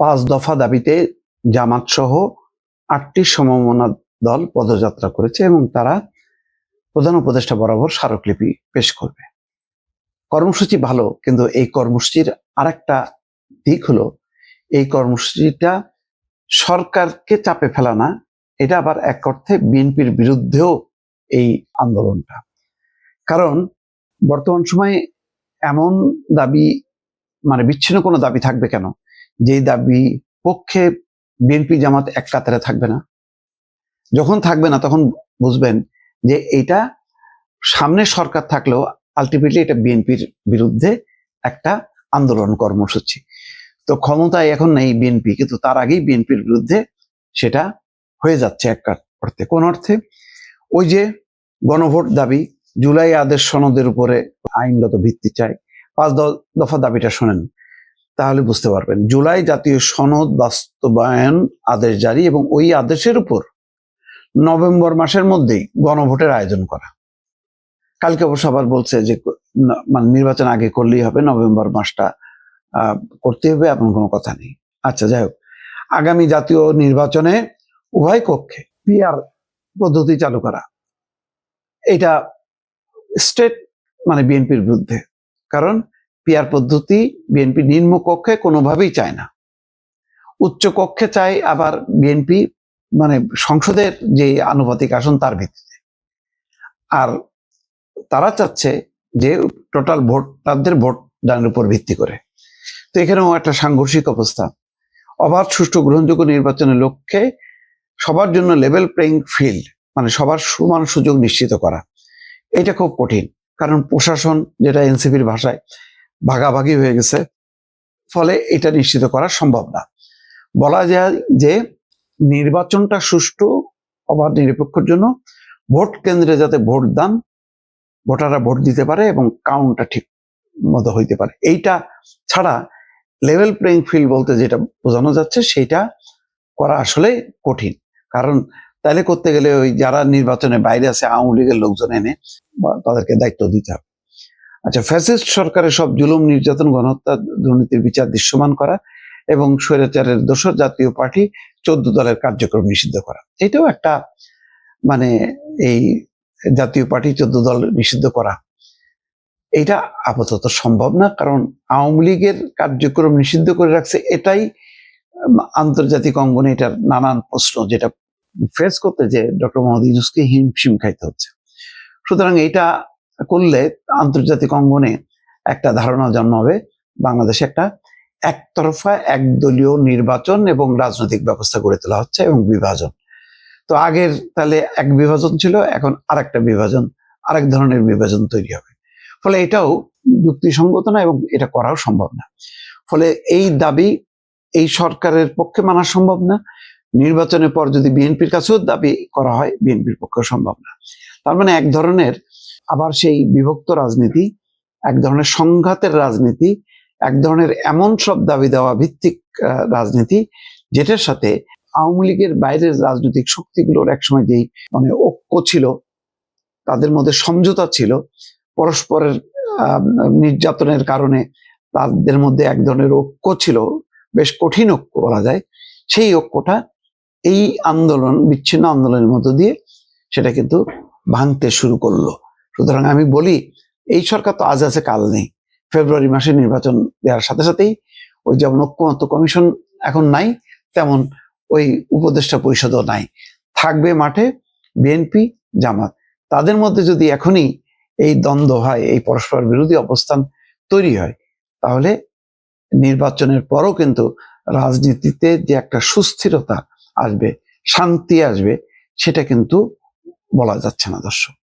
পাঁচ দফা দাবিতে জামাত সহ আটটি সমমনা দল পদযাত্রা করেছে এবং তারা প্রধান উপদেষ্টা বরাবর স্মারকলিপি পেশ করবে। কর্মসূচি ভালো, কিন্তু এই কর্মসূচির আরেকটা দিক হলো, এই কর্মসূচিটা সরকারকে চাপে ফেলা না, এটা আবার এক অর্থে বিএনপির বিরুদ্ধেও এই আন্দোলনটা। কারণ বর্তমান সময়ে এমন দাবি মানে বিচ্ছিন্ন কোনো দাবি থাকবে কেন? যেই দাবি পক্ষে বিএনপি জামাত এক কাতারে থাকবে না। যখন থাকবে না, তখন বুঝবেন যে এটা সামনে সরকার থাকলেও আলটিমেটলি এটা বিএনপির বিরুদ্ধে একটা আন্দোলন কর্মসূচি। তো ক্ষমতায় এখন নেই বিএনপি, কিন্তু তার আগেই বিএনপির বিরুদ্ধে সেটা হয়ে যাচ্ছে এক অর্থে। কোন অর্থে? ওই যে গণভোট দাবি, জুলাই আদেশ সনদের উপরে আইনগত ভিত্তি চাই। পাঁচ দফা দাবিটা শোনেন। তাহলে বুঝতে পারবেন। জুলাই জাতীয় সনদ বাস্তবায়ন আদেশ জারি এবং ওই আদেশের উপর নভেম্বর মাসের মধ্যেই গণভোটের আয়োজন করা। কালকে অবশ্য আবার বলছে যে মানে নির্বাচন আগে করলেই হবে, নভেম্বর মাসটা করতে হবে এমন কোনো কথা নেই। আচ্ছা যাই হোক। আগামী জাতীয় নির্বাচনে উভয় কক্ষে পিআর পদ্ধতি চালু করা। এটা স্টেট মানে বিএনপির বিরুদ্ধে। কারণ পিআর পদ্ধতি বিএনপি নিম্ন কক্ষে কোনোভাবেই চায় না। উচ্চ কক্ষে চায় আবার বিএনপি মানে সংসদের যে আনুপাতিক আসন তার ভিত্তিতে। আর তারা চাচ্ছে যে টোটাল ভোটারদের ভোট দানের উপর ভিত্তি করে। তো এখানেও একটা সাংঘর্ষিক অবস্থা। অবাধ, সুষ্ঠু, গ্রহণযোগ্য নির্বাচনের লক্ষ্যে সবার জন্য লেভেল প্লেইং ফিল্ড মানে সবার সমান সুযোগ নিশ্চিত করা। এটা খুব কঠিন, কারণ প্রশাসন যেটা এনসিপির ভাষায় ভাগাভাগি হয়ে গেছে, ফলে এটা নিশ্চিত করা সম্ভব না। বলা যায় যে নির্বাচনটা সুষ্ঠু অবাধ নিরপেক্ষর জন্য ভোট কেন্দ্রে যাতে ভোট দান ভোটাররা ভোট দিতে পারে এবং কাউন্টটা ঠিক মতো হইতে পারে। এইটা ছাড়া লেভেল প্লেইং ফিল্ড বলতে যেটা বোঝানো যাচ্ছে সেটা করা আসলে কঠিন। কারণ তাহলে করতে গেলে ওই যারা নির্বাচনের বাইরে আছে, আওয়ামী লীগের লোকজন এনে তাদেরকে দায়িত্ব দিতে হবে। আচ্ছা ফ্যাসিস্ট সরকারের সব জুলুম, নির্যাতন, গণহত্যা দুর্নীতির বিচার দৃশ্যমান করা এবং স্বৈরাচারের দোষর জাতীয় পার্টি চোদ্দ দলের কার্যক্রম নিষিদ্ধ করা। এটাও একটা মানে এই জাতীয় পার্টি চোদ্দ দল নিষিদ্ধ করা। এটা আপাতত সম্ভব না, কারণ আওয়ামী লীগের কার্যক্রম নিষিদ্ধ করে রাখছে এটাই আন্তর্জাতিক অঙ্গনে এটার নানান প্রশ্ন, যেটা ফেস করতে যে ডক্টর মোহাম্মদ ইউনুসকে হিমশিম খাইতে হচ্ছে। সুতরাং এটা করলে আন্তর্জাতিক অঙ্গনে একটা ধারণা জন্মাবে বাংলাদেশে একটা একতরফা, একদলীয় নির্বাচন এবং রাজনৈতিক ব্যবস্থা গড়ে তোলা হচ্ছে এবং বিভাজন। তো আগের তাহলে এক বিভাজন ছিল, এখন আরেকটা বিভাজন, আরেক ধরনের বিভাজন তৈরি হবে। ফলে এটাও যুক্তিসঙ্গত না এবং এটা করাও সম্ভব না। ফলে এই দাবি এই সরকারের পক্ষে মানা সম্ভব না। নির্বাচনের পর যদি বিএনপির কাছেও দাবি করা হয়, বিএনপির পক্ষে সম্ভব না। তার মানে এক ধরনের আবার সেই বিভক্ত রাজনীতি, এক ধরনের সংঘাতের রাজনীতি, এক ধরনের এমন সব দাবি দেওয়া ভিত্তিক রাজনীতি, যেটার সাথে আওয়ামী লীগের বাইরের রাজনৈতিক শক্তিগুলোর একসময় যেই মানে ঐক্য ছিল, তাদের মধ্যে সমঝোতা ছিল, পরস্পরের নির্যাতনের কারণে তাদের মধ্যে এক ধরনের ঐক্য ছিল, বেশ কঠিন ঐক্য বলা যায়, সেই ঐক্যটা এই আন্দোলন, বিচ্ছিন্ন আন্দোলনের মধ্য দিয়ে সেটা কিন্তু ভাঙতে শুরু করল। সুতরাং আমি বলি, এই সরকার তো আজ আছে, কাল নেই। ফেব্রুয়ারি মাসে নির্বাচন দেওয়ার সাথে সাথেই ওই যেমন ঐক্যমত্য কমিশন এখন নাই, তেমন ওই উপদেষ্টা পরিষদও নাই। থাকবে মাঠে বিএনপি, জামাত। তাদের মধ্যে যদি এখনই এই দ্বন্দ্ব হয়, এই পরস্পর বিরোধী অবস্থান তৈরি হয়, তাহলে নির্বাচনের পরও কিন্তু রাজনীতিতে যে একটা সুস্থিরতা আসবে, শান্তি আসবে, সেটা কিন্তু বলা যাচ্ছে না দর্শক।